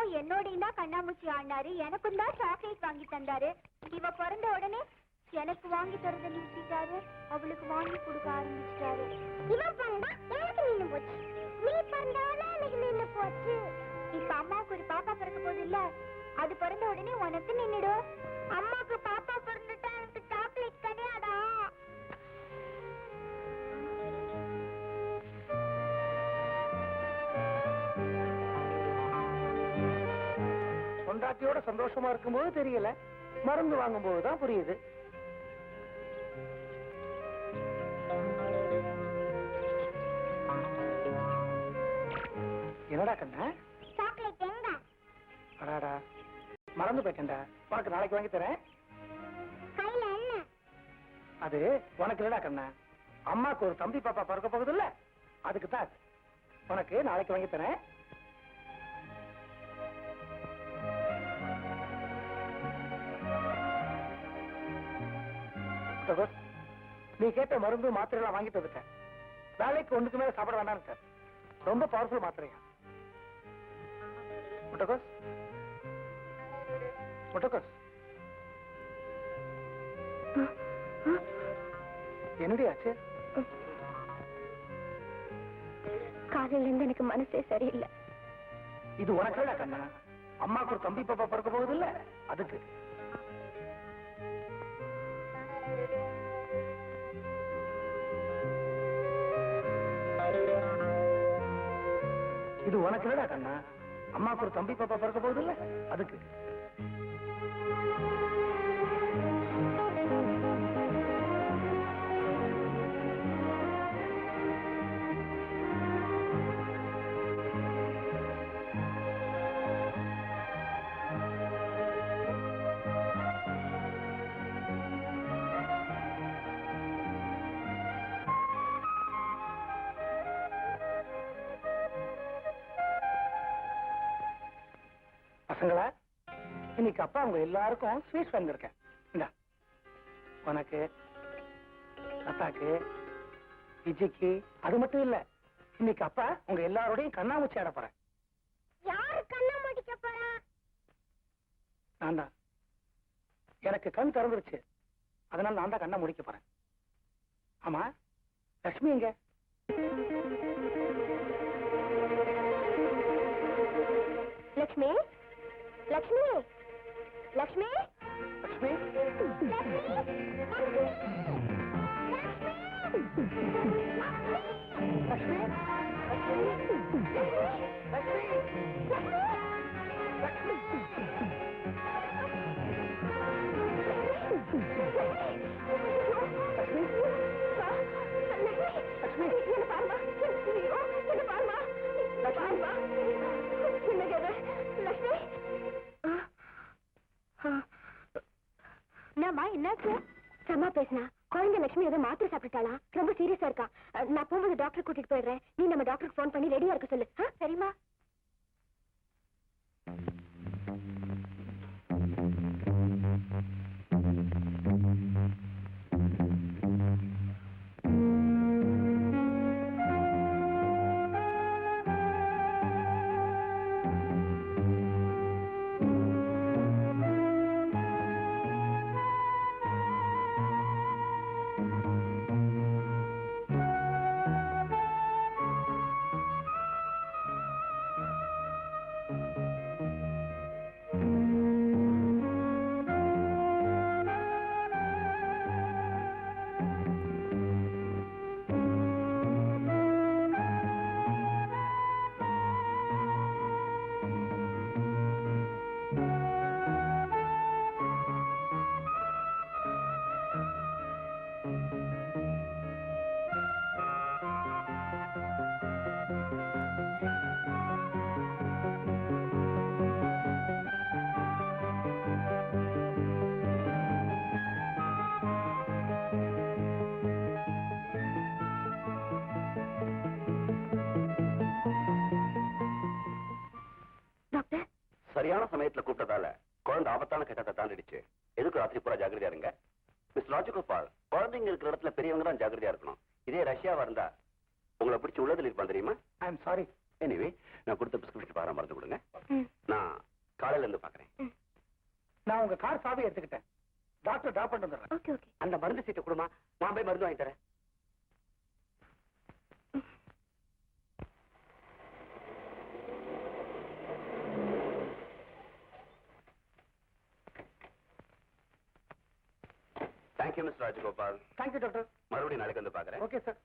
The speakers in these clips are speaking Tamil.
அப்போ சின்ன குழந்தையா இருந்தப்போ என்னோடையும் தான் கண்ணாமூச்சி ஆடினாரு எனக்கும் தான் சாக்லேட் வாங்கி தந்தாரு. இவ பிறந்த உடனே எனக்கு வாங்கி தரத நிறுத்திட்டாரு. அவளுக்கு வாங்கி கொடுக்க ஆரம்பிச்சிட்டாரு. இவன் பிறந்தா எனக்கு நின்று போச்சு. நீ பிறந்தவன எனக்கு நின்று போச்சு. இப்ப அம்மாவுக்கு ஒரு பாப்பா பிறக்க போது இல்ல அது பிறந்த உடனே உனக்கு நின்னுடும். அம்மாவுக்கு பாப்பா பிறந்துட்டா எனக்கு சாக்லேட் கிடையாதா? பொண்டாட்டியோட சந்தோஷமா இருக்கும்போது தெரியல. மருந்து வாங்கும்போது தான் புரியுது. என்னடா கண்ணா? அடாடா. மறந்து போயிட்டேன்டா. உனக்கு நாளைக்கு வாங்கி தரேன். அது உனக்கு இல்லடா கண்ணா. அம்மாக்கு ஒரு தம்பி பாப்பா பிறக்க போகுது இல்ல அதுக்கு தான் அது. உனக்கு நாளைக்கு வாங்கி தரேன். சகோஸ், நீ கேட்ட மருந்து மாத்திரை எல்லாம் வாங்கிட்டு வந்துட்டேன். வேலைக்கு ஒண்ணுக்கு மேல சாப்பிட வேண்டாம் சார். ரொம்ப பவர்ஃபுல் மாத்திரையா? முட்டகோஸ் முட்டகோஸ் என்னடி ஆச்சு? காலையில இருந்து எனக்கு மனசே சரியில்லை. இது உனக்கு அம்மாக்கு ஒரு தம்பி பாப்பா பிறக்க போகுது இல்ல? அதுக்கு. இது உனக்கு இல்லடா கண்ணா? அம்மாக்கு ஒரு தம்பி பாப்பா பிறக்க போகுது இல்ல? அதுக்கு. பசங்களா? இன்னைக்கு அப்பா உங்க எல்லாருக்கும் ஸ்வீட்ஸ் வந்திருக்கேன் இந்தா. உனக்கு அப்பாக்கு விஜய்க்கு அது மட்டும் இல்ல இன்னைக்கு அப்பா உங்க எல்லாரோடையும் கண்ணாமூச்சி ஆட போறேன். யாரு போறா? நான் தான் எனக்கு கண் திறந்துருச்சு. அதனால நான் தான் கண்ணை முடிக்க போறேன். ஆமா லட்சுமி எங்க? லக்ஷ்மி லக்ஷ்மி லக்ஷ்மி லட்சுமி லட்சுமி லட்சுமி என்னம்மா என்னாச்சு? சம்மா பேசுனா. குழந்தை லட்சுமி எதுவும் மாத்திரை சாப்பிட்டாளா ரொம்ப சீரியஸா இருக்கா. நான் போகும்போது டாக்டர் கூட்டிட்டு போயிடுறேன். நீ நம்ம டாக்டருக்கு போன் பண்ணி ரெடியா இருக்க சொல்லு. சரிமா சரியான சமயத்துல கூப்பிட்டதால குழந்தை ஆபத்தான கட்டத்தை தாண்டிடுச்சு. எதுக்கு ராத்திரி பூரா ஜாக்கிரதையா இருங்க? மிஸ் லாஜிக்கல் பால் குழந்தைங்க இருக்கிற இடத்துல பெரியவங்க தான் ஜாக்கிரதையா இருக்கணும். இதே ரஷ்யாவா இருந்தா உங்களை பிடிச்சி உள்ளதில் இருப்பான் தெரியுமா? ஐ எம் சாரி எனிவே நான் கொடுத்த பிரிஸ்கிரிப்ஷன் பாரம் மறந்து கொடுங்க நான் காலையில இருந்து பாக்குறேன். நான் உங்க கார் சாவி எடுத்துக்கிட்டேன். டாக்டர் டிராப் பண்ணிட்டு வந்துடுறேன். Okay okay. அந்த மருந்து சீட்டை கொடுமா? நான் போய் மருந்து வாங்கி தரேன். Thank you mister Rajagopal thank you doctor மறுபடியும் நாளைக்கு வந்து பாக்குறேன் ஓகே சார்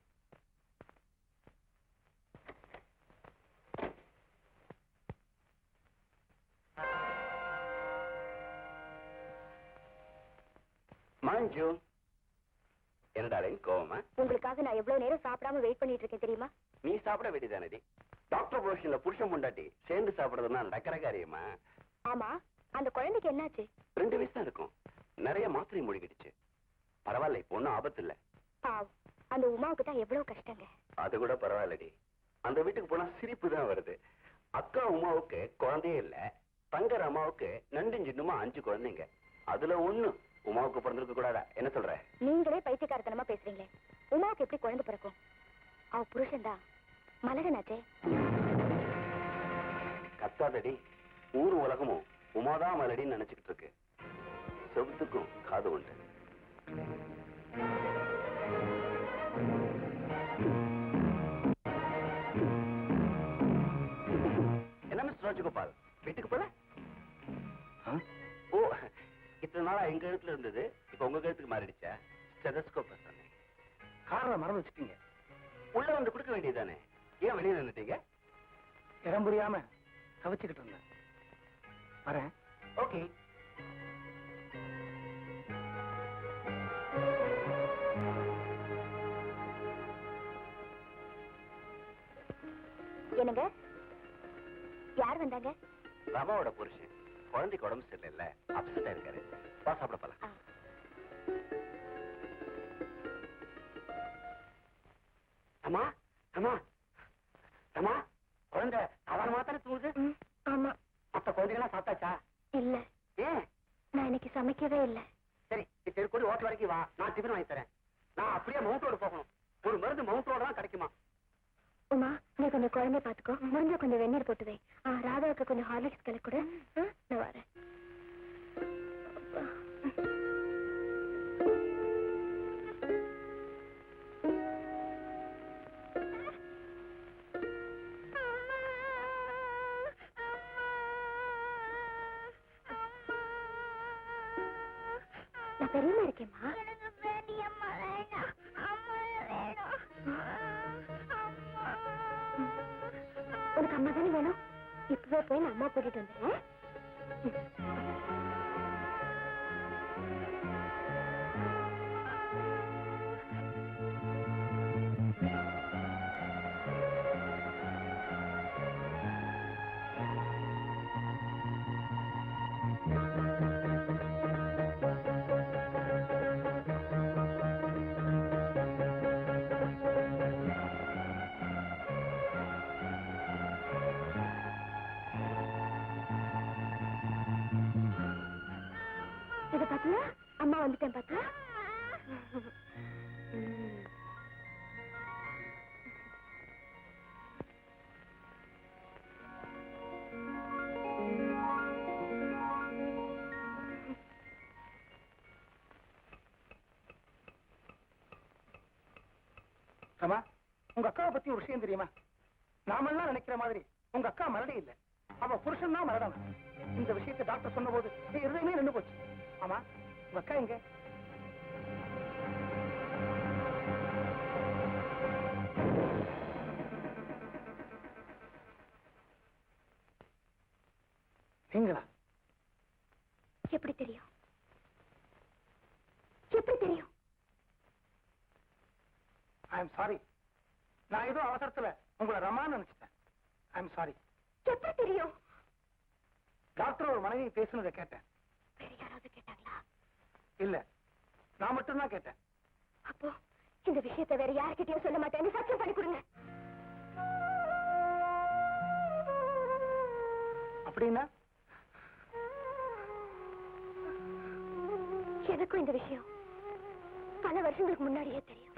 மஞ்சு என்னடாலே கோவமா? உங்களுக்காக நான் எவ்வளவு நேரம் சாப்பிடாம வெயிட் பண்ணிட்டு இருக்கேன் தெரியுமா? நீ சாப்பிட வேண்டியதானடி டாக்டர் ப்ரொஃபஷன்ல புருஷன் முண்டாட்டி சேர்ந்து சாப்பிடுறதுன்னா நடக்கிற காரியமா ஆமா அந்த குழந்தைக்கு என்னாச்சு? ரெண்டு வயசு தான் இருக்கும். நிறைய மாத்திரை மூழ்கிடுச்சு. பரவாயில்ல இப்போ ஒன்றும் ஆபத்து இல்ல அந்த உமாவுக்கு தான் எவ்வளவு கஷ்டங்க. அது கூட பரவாயில்லடி. அந்த வீட்டுக்கு போனா சிரிப்பு தான் வருது. அக்கா உமாவுக்கு குழந்தையே இல்ல தங்கர் அம்மாவுக்கு நண்டு சின்னமா அஞ்சு குழந்தைங்க. அதுல ஒண்ணு உமாவுக்கு பிறந்திருக்க கூடாதா? என்ன சொல்ற? நீங்களே பைத்தியக்காரத்தனமா பேசுறீங்களே. உமாவுக்கு எப்படி குழந்தை பிறக்கும்? அவ புருஷன் தான் மலகனாச்சே கத்தாதடி. ஊர் உலகமும் உமாதான் மலடின்னு நினைச்சுக்கிட்டு இருக்கு. செவுத்துக்கும் காது உண்டு. என்ன மிஸ்டர் ராஜகோபால்? வீட்டுக்கு போல? ஓ இத்தனை நாளா எங்க கழுத்துல இருந்தது? இப்ப உங்க கழுத்துக்கு மாறிடுச்சா? ஸ்டெதஸ்கோப் சொன்னேன். காரில் மறந்து வச்சுட்டீங்க. உள்ள வந்து கொடுக்க வேண்டியதானே ஏன் வெளியே நின்னுட்டீங்க? இடம் புரியாம தவிச்சுக்கிட்டு இருந்தேன். வரேன். ஓகே. என்னங்க? யார் வந்தாங்க? ரமாவோட புருஷன். குழந்தைக்கு உடம்பு சரியில்லை அப்செட்டா இருக்காரு வா சாப்பிட போலாம். அம்மா அம்மா அம்மா குழந்தை அவன மாத்திரம் தூங்குது? ஆமா. மத்த குழந்தைகளாம் சாப்பிட்டாச்சா? இல்ல. ஏன்? நான் இன்னைக்கு சமைக்கவே இல்ல. சரி நீ தெருக்கூடி ஹோட்டல் வரைக்கும் வா. நான் டிஃபன் வாங்கி தரேன். நான் அப்படியே மவுண்ட் ரோடு போகணும். ஒரு மருந்து மவுண்ட் ரோடு தான் கிடைக்குமா? உமா கொஞ்சம் குழந்தை பாத்துக்கோ முடிஞ்ச கொஞ்சம் வெந்நீர் போட்டு வை ராதாவுக்கு கொஞ்சம் ஹார்லிக்ஸ் கலக்கு கொடு. நான் வரேன். நான் பெரியமா இருக்கேம்மா. உனக்கு அம்மா தானே வேணும் இப்பவே போய் நான் அம்மா கூட்டிட்டு வந்துடுறேன் பாத்தியா? அம்மா வந்துட்டேன் பாத்தியா? அம்மா உங்க அக்காவை பத்தி ஒரு விஷயம் தெரியுமா? நாமெல்லாம் நினைக்கிற மாதிரி உங்க அக்கா மரடி இல்ல. அவ புருஷன் தான் மரடம் இந்த விஷயத்தை டாக்டர் சொன்னபோது போது இருதயமே போச்சு. ஆமா உங்க அக்கா எங்க நீங்களா? எப்படி தெரியும்? எப்படி தெரியும்? ஐ எம் சாரி நான் ஏதோ அவசரத்துல உங்களை ரமான்னு நினைச்சிட்டேன். ஐ எம் சாரி எப்படி தெரியும்? டாக்டர் ஒரு மனைவி பேசுனதை கேட்டேன். இல்ல. நான் மட்டும்தான் கேட்டேன். அப்போ இந்த விஷயத்தை வேற யார்கிட்டயும் சொல்ல மாட்டேன்னு சத்தியம் பண்ணி கொடுங்க. அப்படின்னா? எனக்கும் இந்த விஷயம்? பல வருஷங்களுக்கு முன்னாடியே தெரியும்.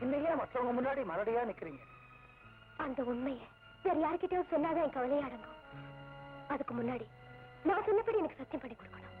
இன்னையே மற்றவங்க முன்னாடி மறுபடியா நிக்கிறீங்க. அந்த உண்மையை வேற யார்கிட்டயும் சொன்னாதான் என் கவலையை அடங்கும். அதுக்கு முன்னாடி நான் சொன்னபடி எனக்கு சத்தியம் பண்ணி கொடுக்கணும்.